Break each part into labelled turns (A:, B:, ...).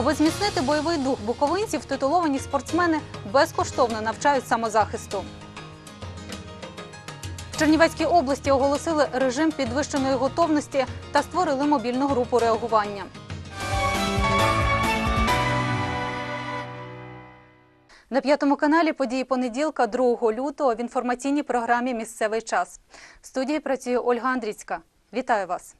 A: Аби зміцнити бойовий дух буковинців, титуловані спортсмени безкоштовно навчають самозахисту. В Чернівецькій області оголосили режим підвищеної готовності та створили мобільну групу реагування. На п'ятому каналі події понеділка, 2 лютого, в інформаційній програмі Місцевий час. В студії працює Ольга Андрійська. Вітаю вас.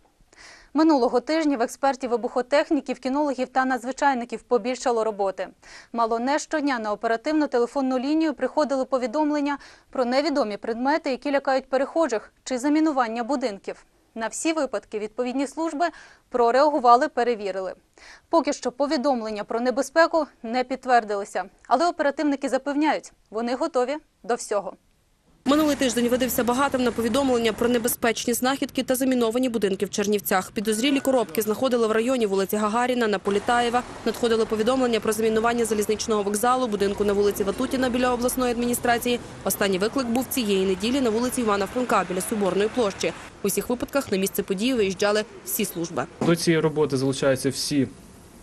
A: Минулого тижня в експертів вибухотехніків, кінологів та надзвичайників побільшало роботи. Мало не щодня на оперативну телефонну лінію приходили повідомлення про невідомі предмети, які лякають перехожих, чи замінування будинків. На всі випадки відповідні служби прореагували, перевірили. Поки що повідомлення про небезпеку не підтвердилися, але оперативники запевняють, вони готові до всього.
B: Минулий тиждень видався багатим на повідомлення про небезпечні знахідки та заміновані будинки в Чернівцях. Підозрілі коробки знаходили в районі вулиці Гагаріна на Політаєва. Надходили повідомлення про замінування залізничного вокзалу, будинку на вулиці Ватутіна біля обласної адміністрації. Останній виклик був цієї неділі на вулиці Івана Франка біля Соборної площі. У всіх випадках на місце події виїжджали всі служби.
C: До цієї роботи залучаються всі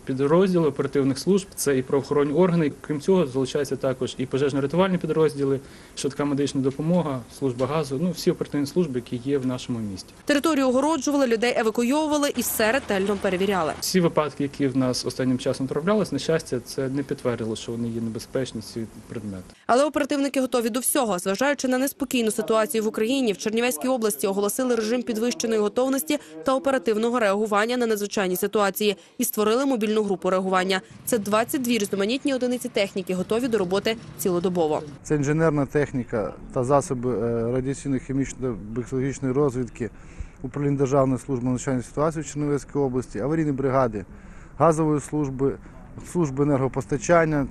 C: підрозділи оперативних служб, це і правоохоронні органи. Крім цього, залучаються також і пожежно-рятувальні підрозділи, швидка медична допомога, служба газу, ну всі оперативні служби, які є в нашому місті.
B: Територію огороджували, людей евакуйовували і все ретельно перевіряли.
C: Всі випадки, які в нас останнім часом траплялись, на щастя, це не підтвердило, що вони є небезпечні ці предмети.
B: Але оперативники готові до всього. Зважаючи на неспокійну ситуацію в Україні, в Чернівецькій області оголосили режим підвищеної готовності та оперативного реагування на надзвичайні ситуації і створили мобільну групу реагування. Це 22 різноманітні одиниці техніки, готові до роботи цілодобово.
D: Це інженерна техніка та засоби е, радіаційної хімічної бактеріологічної розвідки, управління Державної служби надзвичайної ситуації в Чернівецькій області, аварійні бригади, газової служби, служби енергопостачання,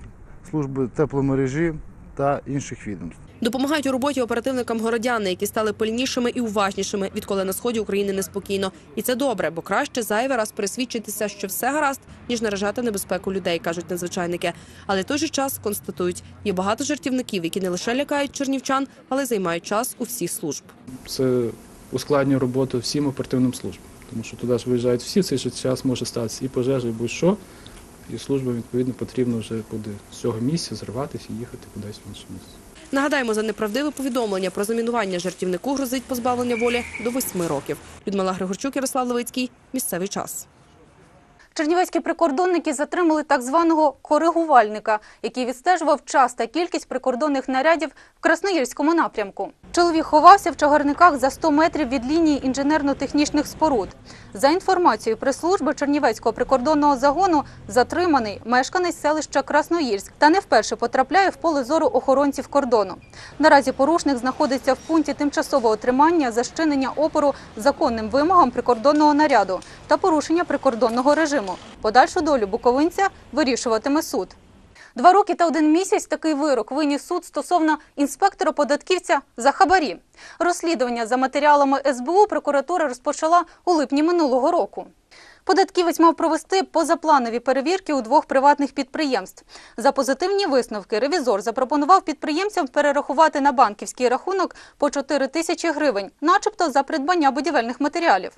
D: служби тепломережі та інших відомств.
B: Допомагають у роботі оперативникам городяни, які стали пильнішими і уважнішими, відколи на сході України неспокійно. І це добре, бо краще зайвий раз пересвідчитися, що все гаразд, ніж наражати небезпеку людей, кажуть надзвичайники. Але в той же час констатують, є багато жартівників, які не лише лякають чернівчан, але займають час у всіх служб.
C: Це ускладнює роботу всім оперативним службам, тому що туди ж виїжджають всі, цей же час може статися і пожежа, і будь-що. І службам, відповідно, потрібно вже буде з цього місця зриватися і їхати кудись в інше місце.
B: Нагадаємо, за неправдиве повідомлення про замінування жартівнику грозить позбавлення волі до восьми років. Людмила Григорчук, Ярослав Левицький. Місцевий час.
A: Чернівецькі прикордонники затримали так званого коригувальника, який відстежував час та кількість прикордонних нарядів в Красноїльському напрямку. Чоловік ховався в чагарниках за 100 метрів від лінії інженерно-технічних споруд. За інформацією прес-служби Чернівецького прикордонного загону, затриманий мешканець селища Красноїльськ та не вперше потрапляє в поле зору охоронців кордону. Наразі порушник знаходиться в пункті тимчасового тримання за щинення опору законним вимогам прикордонного наряду та порушення прикордонного режиму. Подальшу долю буковинця вирішуватиме суд. Два роки та один місяць такий вирок виніс суд стосовно інспектора-податківця за хабарі. Розслідування за матеріалами СБУ прокуратура розпочала у липні минулого року. Податківець мав провести позапланові перевірки у двох приватних підприємств. За позитивні висновки ревізор запропонував підприємцям перерахувати на банківський рахунок по 4 тисячі гривень, начебто за придбання будівельних матеріалів.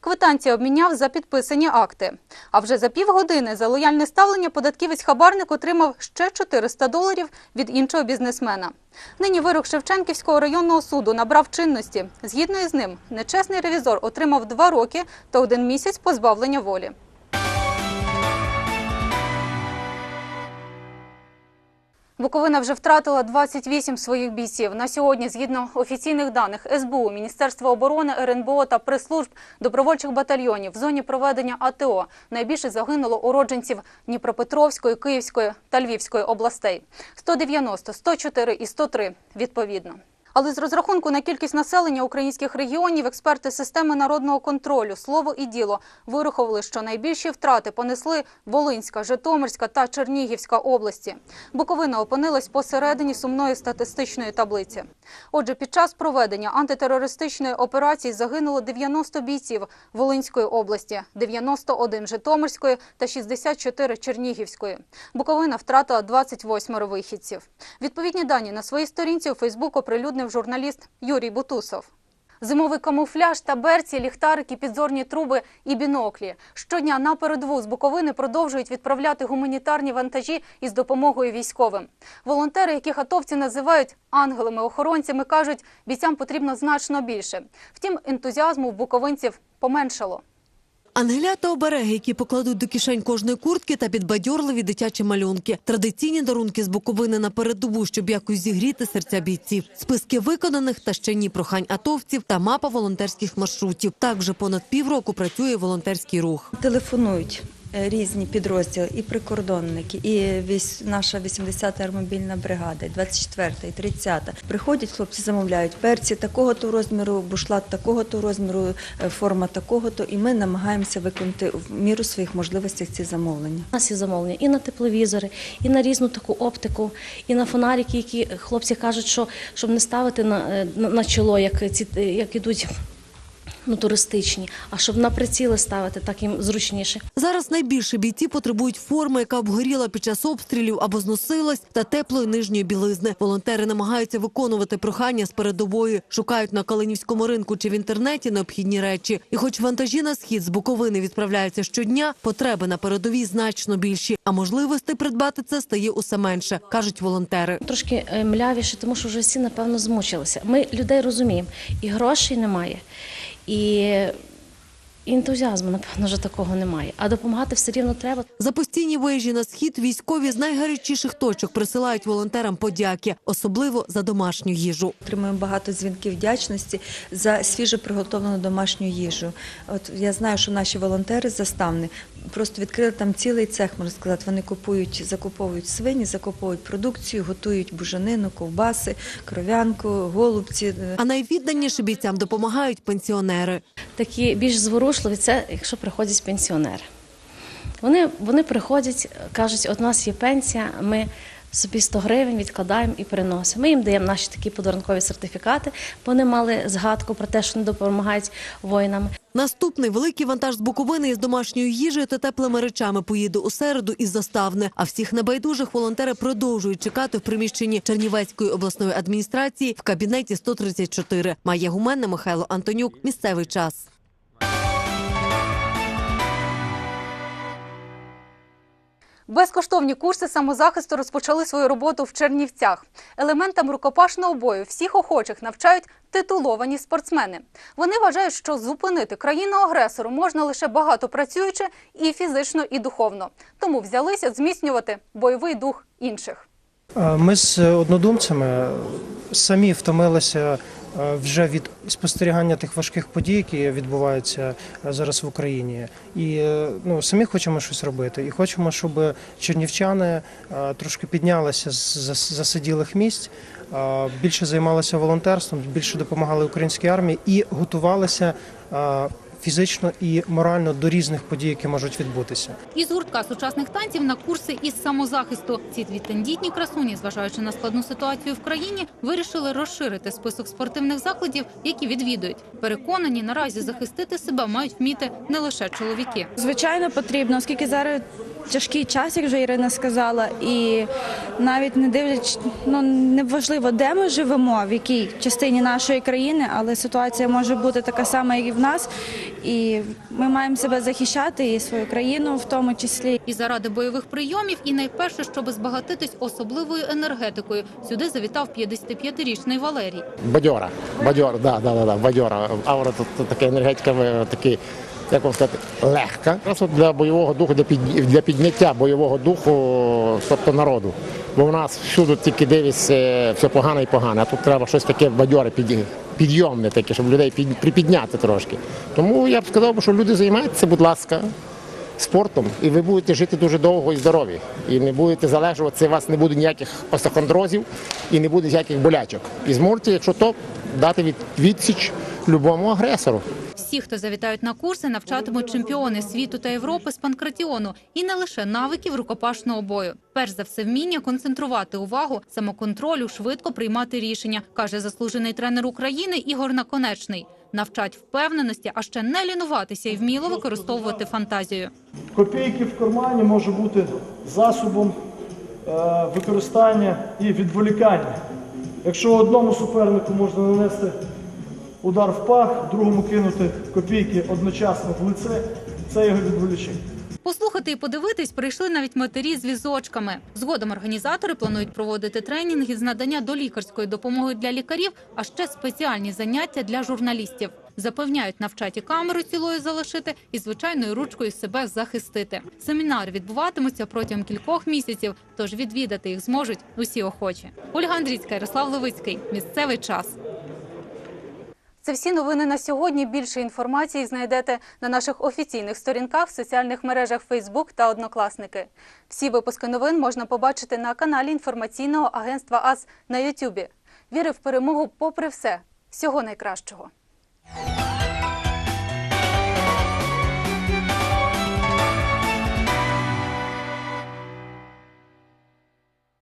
A: Квитанція обміняв за підписані акти. А вже за півгодини за лояльне ставлення податківець-хабарник отримав ще 400 доларів від іншого бізнесмена. Нині вирок Шевченківського районного суду набрав чинності. Згідно із ним, нечесний ревізор отримав два роки та один місяць позбавлення волі. Буковина вже втратила 28 своїх бійців. На сьогодні, згідно офіційних даних СБУ, Міністерства оборони, РНБО та прес-служб добровольчих батальйонів в зоні проведення АТО найбільше загинуло уродженців Дніпропетровської, Київської та Львівської областей – 190, 104 і 103 відповідно. Але з розрахунку на кількість населення українських регіонів експерти системи народного контролю слово і діло вирахували, що найбільші втрати понесли Волинська, Житомирська та Чернігівська області. Буковина опинилась посередині сумної статистичної таблиці. Отже, під час проведення антитерористичної операції загинуло 90 бійців Волинської області, 91 Житомирської та 64 Чернігівської. Буковина втратила 28 вихідців. Відповідні дані на своїй сторінці у Фейсбук оприлюднив журналіст Юрій Бутусов. Зимовий камуфляж та берці, ліхтарики, підзорні труби і біноклі. Щодня на передову з Буковини продовжують відправляти гуманітарні вантажі із допомогою військовим. Волонтери, яких атовці називають ангелами-охоронцями, кажуть, бійцям потрібно значно більше. Втім, ентузіазму в буковинців поменшало.
E: Ангеля та обереги, які покладуть до кишень кожної куртки та підбадьорливі дитячі малюнки. Традиційні дарунки з Буковини на передову, щоб якось зігріти серця бійців. Списки виконаних та ще ні прохань атовців та мапа волонтерських маршрутів. Так вже понад півроку працює волонтерський рух.
F: Телефонують різні підрозділи, і прикордонники, і наша 80-та армобільна бригада, і 24-та, і 30-та. Приходять хлопці, замовляють перці такого-то розміру, бушлат такого-то розміру, е, форма такого-то, і ми намагаємося виконати в міру своїх можливостей ці замовлення.
G: У нас є замовлення і на тепловізори, і на різну таку оптику, і на фонарики, які хлопці кажуть, що щоб не ставити на, е, на на чоло, як ці е, як ідуть ну, туристичні, а щоб на приціли ставити, так їм зручніше.
E: Зараз найбільше бійці потребують форми, яка обгоріла під час обстрілів або зносилась, та теплої нижньої білизни. Волонтери намагаються виконувати прохання з передової, шукають на Калинівському ринку чи в інтернеті необхідні речі. І хоч вантажі на схід з Буковини відправляються щодня, потреби на передовій значно більші, а можливостей придбати це стає усе менше, кажуть волонтери.
G: Трошки е, млявіше, тому що вже всі, напевно, змучилися. Ми людей розуміємо, і грошей немає, і ентузіазму, напевно, вже такого немає. А допомагати все рівно треба.
E: За постійні виїжджі на схід військові з найгарячіших точок присилають волонтерам подяки, особливо за домашню їжу.
F: Отримуємо багато дзвінків вдячності за свіжо приготовлену домашню їжу. От я знаю, що наші волонтери заставни просто відкрили там цілий цех, можна сказати. Вони купують, закуповують свині, закуповують продукцію, готують бужанину, ковбаси, кров'янку, голубці.
E: А найвідданіше бійцям допомагають пенсіонери.
G: Такі більш зворушливі, це якщо приходять пенсіонери. Вони, вони приходять, кажуть, от у нас є пенсія, ми собі 100 гривень відкладаємо і приносимо. Ми їм даємо наші такі подарункові сертифікати, бо вони мали згадку про те, що вони допомагають воїнам.
E: Наступний великий вантаж з Буковини із домашньою їжею та теплими речами поїде у середу із заставне. А всіх небайдужих волонтери продовжують чекати в приміщенні Чернівецької обласної адміністрації в кабінеті 134. Має Гуменна, Михайло Антонюк. Місцевий час.
A: Безкоштовні курси самозахисту розпочали свою роботу в Чернівцях. Елементам рукопашного бою всіх охочих навчають титуловані спортсмени. Вони вважають, що зупинити країну-агресору можна лише багато працюючи і фізично, і духовно. Тому взялися зміцнювати бойовий дух інших.
H: Е, Ми з однодумцями самі втомилися е, вже від спостерігання тих важких подій, які відбуваються е, зараз в Україні, і е, ну самі хочемо щось робити. І хочемо, щоб чернівчани е, трошки піднялися з засиділих місць, е, більше займалися волонтерством, більше допомагали українській армії і готувалися е, фізично і морально до різних подій, які можуть відбутися.
A: Із гуртка сучасних танців на курси із самозахисту. Ці дві тендітні красуні, зважаючи на складну ситуацію в країні, вирішили розширити список спортивних закладів, які відвідують. Переконані, наразі захистити себе мають вміти не лише чоловіки.
I: Звичайно, потрібно, оскільки зараз тяжкий час, як вже Ірина сказала, і навіть не дивлячись, ну неважливо, де ми живемо, в якій частині нашої країни, але ситуація може бути така сама, як і в нас. І ми маємо себе захищати і свою країну в тому числі.
A: І заради бойових прийомів, і найперше, щоб збагатитись особливою енергетикою, сюди завітав 55-річний Валерій.
J: Бадьора, бадьора, да, да, да, да, бадьора. Аура тут, така енергетика, такий, як вам сказати, легка. От для бойового духу, для, під, для підняття бойового духу, тобто народу. Бо в нас всюди тільки дивишся все погане і погане, а тут треба щось таке бадьоре, підйомне таке, щоб людей під, припідняти трошки. Тому я б сказав, що люди займаються, будь ласка, спортом, і ви будете жити дуже довго і здорові. І не будете залежуватися, у вас не буде ніяких остахондрозів і не буде ніяких болячок. І зможете, якщо то, дати від, відсіч любому агресору.
A: Всі, хто завітають на курси, навчатимуть чемпіони світу та Європи з панкратіону і не лише навиків рукопашного бою. Перш за все, вміння концентрувати увагу, самоконтролю, швидко приймати рішення, каже заслужений тренер України Ігор Наконечний. Навчать впевненості, а ще не лінуватися і вміло використовувати фантазію.
K: Копійки в кармані може бути засобом е, використання і відволікання. Якщо одному супернику можна нанести удар в пах, другому кинути копійки одночасно в лице. Це його відволічить.
A: Послухати і подивитись прийшли навіть матері з візочками. Згодом організатори планують проводити тренінги з надання долікарської допомоги для лікарів, а ще спеціальні заняття для журналістів. Запевняють, навчать і камеру цілою залишити, і звичайною ручкою себе захистити. Семінари відбуватимуться протягом кількох місяців, тож відвідати їх зможуть усі охочі. Ольга Андрійська, Ярослав Левицький. Місцевий час. Це всі новини на сьогодні. Більше інформації знайдете на наших офіційних сторінках в соціальних мережах Facebook та Однокласники. Всі випуски новин можна побачити на каналі інформаційного агентства АС на Ютубі. Віри в перемогу попри все. Всього найкращого.